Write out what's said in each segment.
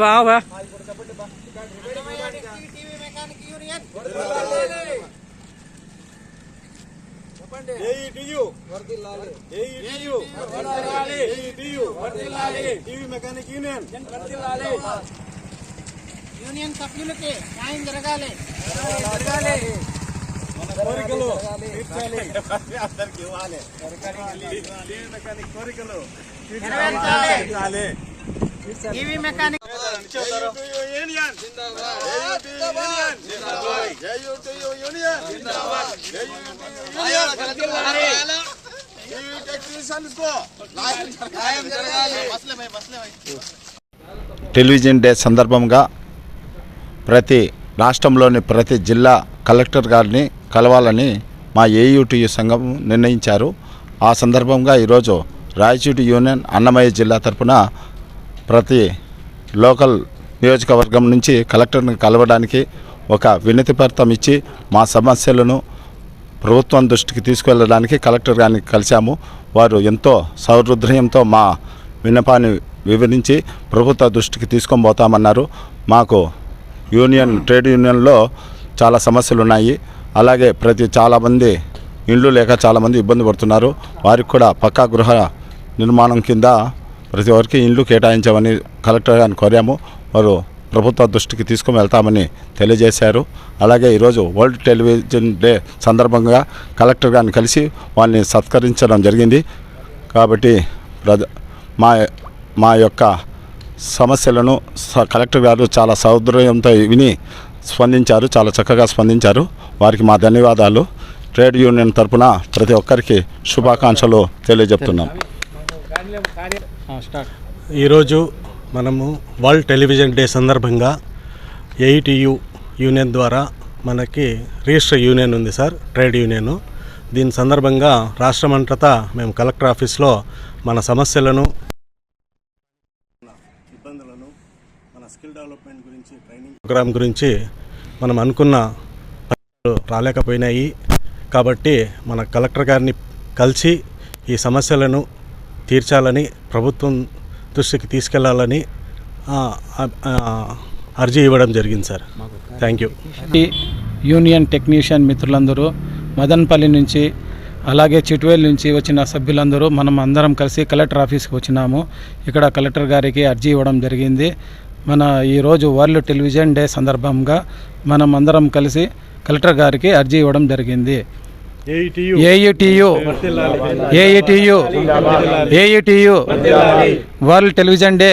బా బా AETU AETU AETU TV mechanic union union సభ్యులకి న్యాయం జరగాలి మన కోరికలు తీర్చాలి. అందరికి ఇవ్వాలి. కోరికలు తీర్చాలి. TV mechanic. Union. Television day సందర్భంగా ప్రతి రాష్ట్రంలోని ప్రతి జిల్లా కలెక్టర్ గారిని కలవాలని మా ఏయూటీయూ సంఘం నిర్ణయించారు. ఆ సందర్భంగా ఈరోజు రాయచూటి యూనియన్ అన్నమయ్య జిల్లా తరపున ప్రతి లోకల్ నియోజకవర్గం నుంచి కలెక్టర్ని కలవడానికి ఒక వినతి పత్రం ఇచ్చి మా సమస్యలను ప్రభుత్వం దృష్టికి తీసుకువెళ్ళడానికి కలెక్టర్ గారిని కలిశాము. వారు ఎంతో సౌహృదయంతో మా విన్నపాన్ని వివరించి ప్రభుత్వ దృష్టికి తీసుకొని పోతామన్నారు. మాకు యూనియన్ ట్రేడ్ యూనియన్లో చాలా సమస్యలు ఉన్నాయి అలాగే ప్రతి చాలామంది ఇండ్లు లేక చాలామంది ఇబ్బంది పడుతున్నారు. వారికి కూడా పక్కా గృహ నిర్మాణం కింద ప్రతి ఒక్కరికి ఇండ్లు కేటాయించామని కలెక్టర్ గారిని కోరాము. వారు ప్రభుత్వ దృష్టికి తీసుకుని వెళ్తామని తెలియజేశారు. అలాగే ఈరోజు వరల్డ్ టెలివిజన్ డే సందర్భంగా కలెక్టర్ గారిని కలిసి వారిని సత్కరించడం జరిగింది. కాబట్టి ప్రజ మా మా యొక్క సమస్యలను స- కలెక్టర్ గారు చాలా సౌదర్యంతో విని స్పందించారు చాలా చక్కగా స్పందించారు. వారికి మా ధన్యవాదాలు. ట్రేడ్ యూనియన్ తరపున ప్రతి ఒక్కరికి శుభాకాంక్షలు తెలియజెప్తున్నాం. ఈరోజు మనము వరల్డ్ టెలివిజన్ డే సందర్భంగా ఏఈటియు యూనియన్ ద్వారా మనకి రిజిస్టర్ యూనియన్ ఉంది సార్ ట్రేడ్ యూనియన్. దీని సందర్భంగా రాష్ట్రమంతటా మేము కలెక్టర్ ఆఫీస్లో మన సమస్యలను ఇబ్బందులను మన స్కిల్ డెవలప్మెంట్ గురించి ట్రైనింగ్ ప్రోగ్రామ్ గురించి మనం అనుకున్న రాలేకపోయినాయి. కాబట్టి మన కలెక్టర్ గారిని కలిసి ఈ సమస్యలను తీర్చాలని ప్రభుత్వం దృష్టికి తీసుకెళ్ళాలని అర్జీ ఇవ్వడం జరిగింది sir. Thank you union technician మిత్రులందరూ మదన్పల్లి నుంచి అలాగే చిట్వేల్ నుంచి వచ్చిన సభ్యులందరూ మనం అందరం కలిసి కలెక్టర్ ఆఫీస్కి వచ్చినాము. ఇక్కడ కలెక్టర్ గారికి అర్జీ ఇవ్వడం జరిగింది. మన ఈరోజు వరల్డ్ టెలివిజన్ డే సందర్భంగా మనం అందరం కలిసి కలెక్టర్ గారికి అర్జీ ఇవ్వడం జరిగింది. AUTU AUTU AUTU world television day.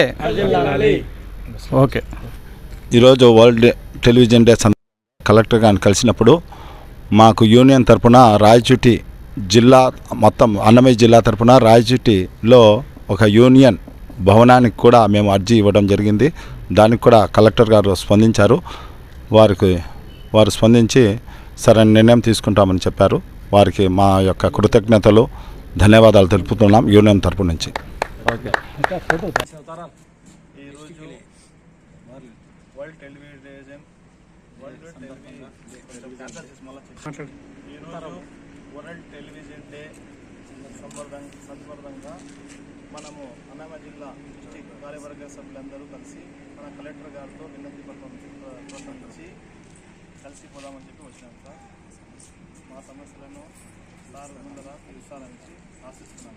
Okay. ఈరోజు వరల్డ్ టెలివిజన్ డే కలెక్టర్ గారిని కలిసినప్పుడు మాకు యూనియన్ తరపున రాయచూటి జిల్లా మొత్తం అన్నమయ్య జిల్లా తరపున రాయచూటిలో ఒక యూనియన్ భవనానికి కూడా మేము అర్జీ ఇవ్వడం జరిగింది. దానికి కూడా కలెక్టర్ గారు స్పందించారు. వారికి వారు స్పందించి సరైన నిర్ణయం తీసుకుంటామని చెప్పారు. వారికి మా యొక్క కృతజ్ఞతలు ధన్యవాదాలు తెలుపుతున్నాం యూనియన్ తరపు నుంచి. ఈరోజు వరల్డ్ టెలివిజన్ వరల్డ్ టెలివిజన్ ఈరోజు వరల్డ్ టెలివిజన్ డే సందర్భంగా మనము అన్నమయ్య జిల్లా డిస్టిక్ కార్యవర్గ సభ్యులందరూ కలిసి మన కలెక్టర్ గారితో విన్నతి పత్రం పత్రం కలిసి పోదామని చెప్పి వచ్చినాం సార్. మా సమస్యలను సార్ ముందర తెలుసాలని ఆశిస్తున్నాం.